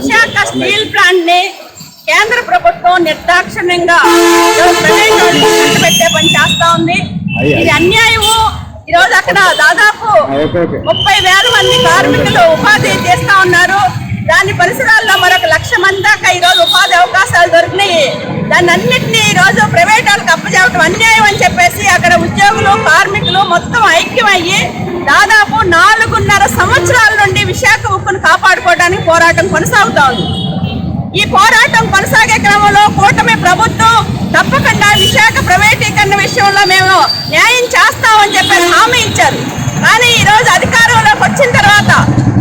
Visakha steel ప్లాంట్ని కేంద్ర ప్రభుత్వం నిర్దాక్షిణ్యంగా పెట్టే పని చేస్తా ఉంది. ఇది అన్యాయము. ఈ రోజు అక్కడ దాదాపు ముప్పై వేల మంది కార్మికులు ఉపాధి చేస్తా ఉన్నారు. దాని పరిసరాల్లో మరొక లక్ష మంది దాకా ఈ రోజు ఉపాధి అవకాశాలు దొరికినాయి. దాన్ని అన్నింటినీ ఈ రోజు ప్రైవేట్ వాళ్ళకి అప్పచెప్పడం అన్యాయం అని చెప్పేసి అక్కడ ఉద్యోగులు కార్మికులు మొత్తం ఐక్యమయ్యి దాదాపు నాలుగున్నర సంవత్సరాల నుండి విశాఖ ఉక్కును కాపాడుకోవడానికి పోరాటం కొనసాగుతా ఉంది ఈ పోరాటం కొనసాగే క్రమంలో కూటమి ప్రభుత్వం తప్పకుండా విశాఖ ప్రైవేటీకరణ విషయంలో మేము న్యాయం చేస్తామని చెప్పి హామీ ఇచ్చారు. కానీ ఈరోజు అధికారంలోకి వచ్చిన తర్వాత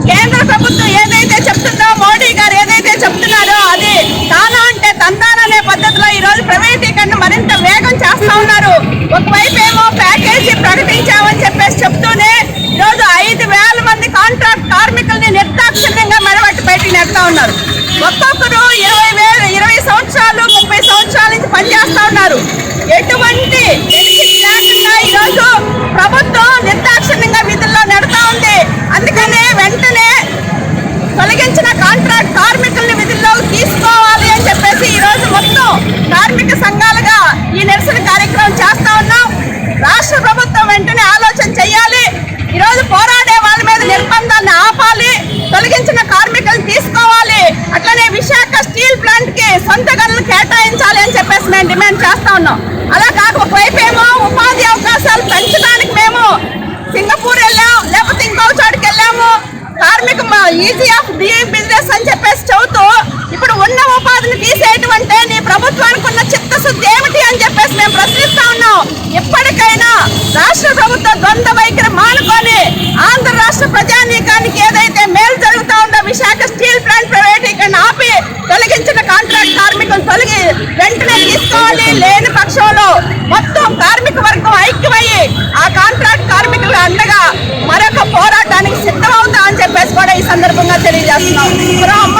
కేంద్ర ప్రభుత్వం ఏదైతే చెప్తుందో మోడీ గారు ఏదైతే చెప్తున్నారో అది తానా అంటే తందాననే పద్ధతిలో ఈరోజు ప్రైవేటీకరణ మరింత వేగం చేస్తా ఉన్నారు. ఒకవైపు ఏమో ప్యాకేజీ ప్రకటించామని చెప్పేసి చెప్తున్నారు ఈ రోజు ఐదు వేల మంది కాంట్రాక్ట్ కార్మికుల్ని నిర్దాక్షిణ్యంగా మెడబట్టి బయటికి నెడతా ఉన్నారు. ఒక్కొక్కరు ఇరవై వేల ఇరవై సంవత్సరాలు ముప్పై సంవత్సరాల నుంచి పనిచేస్తూ ఉన్నారు. ఎటువంటి బెనిఫిట్ లేకుండా ఈరోజు ప్రభుత్వం నిర్దాక్షిణ్యంగా విధుల్లో నడుతూ ఉంది. అందుకనే వెంటనే తొలగించిన కాంట్రాక్ట్ కార్మికుల్ని విధుల్లో తీసుకోవాలి అని చెప్పేసి ఈ రోజు మొత్తం కార్మిక సంఘాలుగా ఈ నిరసన కార్యక్రమం చేస్తా ఉన్నాం. రాష్ట్ర ప్రభుత్వం వెంటనే ఆలోచన చేయాలి ఈ రోజు పోరాడే వాళ్ళ మీద నిర్బంధాన్ని ఆపాలి తొలగించిన కార్మికులను తీసుకోవాలి అట్లనే విశాఖ స్టీల్ ప్లాంట్కి సొంత గనులు కేటాయించాలి అని చెప్పేసి మేము డిమాండ్ చేస్తా ఉన్నాం. అలా కాక ఒకవైపు ఉపాధి అవకాశాలు పెంచడానికి మేము సింగపూర్ వెళ్ళాం లేకపోతే ఇంకో చోటుకి వెళ్ళాము. కార్మిక ఈజీ ఆఫ్ డూయింగ్ బిజినెస్ అని చెప్పేసి చెబుతూ ఇప్పుడు ఉన్న ఉపాధిని తీసేయటం అంటే నీ ప్రభుత్వానికి ఉన్న చిత్తశుద్ధి ఏమిటి అని చెప్పేసి మేము ప్రశ్నిస్తా ఉన్నాం. ఎప్పటికైనా రాష్ట్ర ప్రభుత్వ ద్వంద్వ వైఖరి మానుకొని ఆంధ్ర రాష్ట్ర ప్రజానీకానికి ఏదైతే మేలు జరుగుతా ఉందో విశాఖ స్టీల్ ప్లాంట్ ప్రైవేటీకరణ ఆపి తొలగించిన కాంట్రాక్ట్ కార్మికులు తొలగి వెంటనే తీసుకోవాలి లేని పక్షంలో మొత్తం కార్మిక వర్గం ఐక్యమయ్యి ఆ కాంట్రాక్ట్ కార్మికులు అండగా మరొక పోరాటానికి సిద్ధమవుతా అని చెప్పేసి కూడా ఈ సందర్భంగా తెలియజేస్తున్నాం బ్రహ్మ